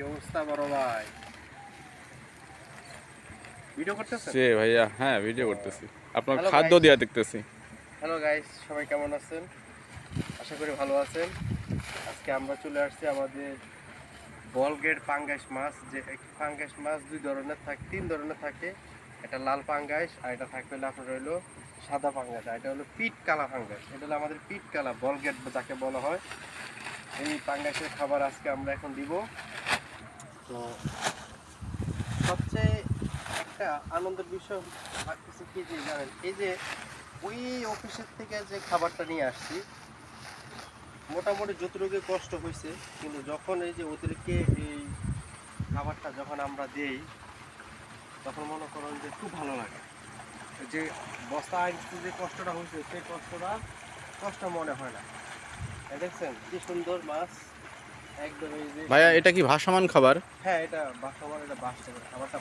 কি অবস্থা বড় ভাই? ভিডিও করতেছেন? সে ভাইয়া হ্যাঁ ভিডিও করতেছি। আপনার খাদ্য guys. দেখতেছি। হ্যালো গাইস সবাই কেমন আছেন? আশা করি ভালো আছেন। আজকে আমরা চলে আসছি আমাদের বল পাঙ্গাস মাছ যে পাঙ্গাস মাছ দুই ধরনের থাকে তিন ধরনের থাকে। এটা লাল পাঙ্গাস আর এটা থাকবে হলো আপনার হলো সাদা পাঙ্গাস আর এটা হলো পিট কালা পাঙ্গাস। এটা হলো আমাদের পিট কালা বল গেট যাকে বলা হয়। এই পাঙ্গাসের খাবার আজকে আমরা এখন দিব। তো সবচেয়ে একটা আনন্দের বিষয় ভাবতেছি কি যে জানেন, এই যে ওই অফিসের থেকে যে খাবারটা নিয়ে আসছি, মোটামুটি যতটুকু কষ্ট হয়েছে, কিন্তু যখন এই যে ওদেরকে এই খাবারটা যখন আমরা দেই, তখন মনে করেন যে খুব ভালো লাগে। যে বস্তা আনতে যে কষ্টটা হয়েছে, সেই কষ্টটা কষ্ট মনে হয় না। দেখছেন কি সুন্দর মাছ। ভাইয়া এটা কি ভাসমান খাবার? হ্যাঁ এটা বাসা এটা খাবারটা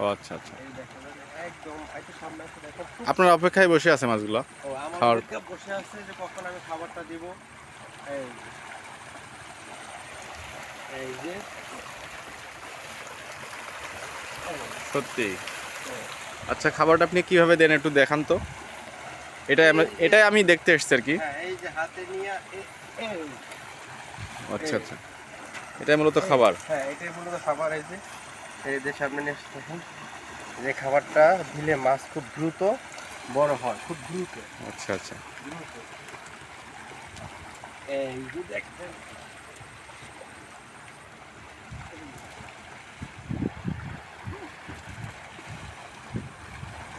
ও আচ্ছা আচ্ছা। একদম একটু সামনে দেখেন আপনার অপেক্ষায় বসে আছে মাছগুলো? ও আমার বসে আছে যে কখন আমি খাবারটা দিব। এই এই যে। সত্যি? আচ্ছা খাবারটা আপনি কীভাবে দেন একটু দেখান তো। এটাই আমরা এটাই আমি দেখতে এসছি আর কি। হ্যাঁ এই যে হাতে নিয়ে। আচ্ছা আচ্ছা। এটাই মূলত খাবার? হ্যাঁ এটাই মূলত খাবার এই যে। এই যে সামনে দেখুন যে খাবারটা দিলে মাছ খুব দ্রুত বড় হয় খুব দ্রুত। আচ্ছা আচ্ছা। এই যে দেখছেন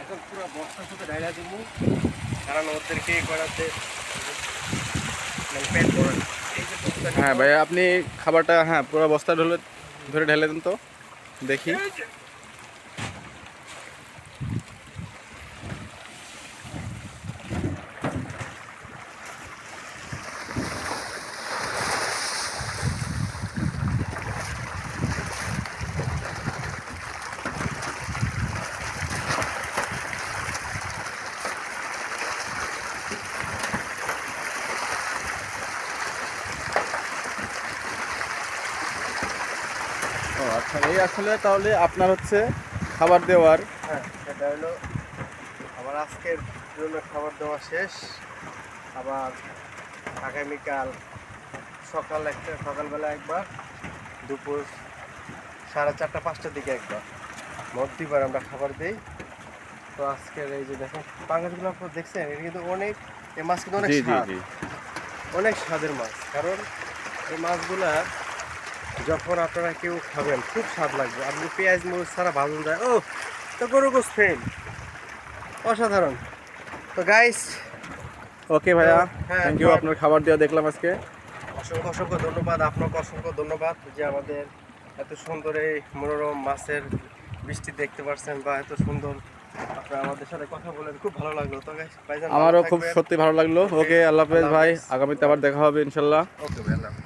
এখন পুরো বস্তার সাথে ডাইলা দিব। কারণ ওদেরকে করাতে মানে পেট ভরে বস্তা হ্যাঁ ভাই ভাইয়া আপনি খাবারটা হ্যাঁ পুরো বস্তা ঢেলে ধরে ঢেলে দেন তো দেখি। ও আচ্ছা এই আসলে তাহলে আপনার হচ্ছে খাবার দেওয়ার হ্যাঁ এটা হলো আবার আজকের জন্য খাবার দেওয়া শেষ। আবার আগামীকাল সকাল একটা সকালবেলা একবার দুপুর সাড়ে চারটা পাঁচটার দিকে একবার। মধ্যিবার আমরা খাবার দিই। তো আজকের এই যে দেখেন পাঙ্গাসগুলো আপনারা দেখছেন এটা কিন্তু অনেক এই মাছ কিন্তু অনেক স্বাদ। অনেক স্বাদের মাছ। কারণ এই মাছগুলা যখন আপনারা কেউ খাবেন খুব স্বাদ লাগবে। আপনি পেঁয়াজ মরিচ ছাড়া ভাজুন যায় ও তো গরু গোস অসাধারণ। তো গাইস ওকে ভাইয়া থ্যাংক ইউ আপনার খাবার দেওয়া দেখলাম আজকে। অসংখ্য অসংখ্য ধন্যবাদ। আপনাকে অসংখ্য ধন্যবাদ যে আমাদের এত সুন্দর এই মনোরম মাছের বৃষ্টি দেখতে পারছেন বা এত সুন্দর আপনারা আমাদের সাথে কথা বলেন। খুব ভালো লাগল। তো আমারও খুব সত্যি ভালো লাগল। ওকে আল্লাহ হাফেজ ভাই। আগামীতে আবার দেখা হবে ইনশাল্লাহ। ওকে ভাই আল্লাহ।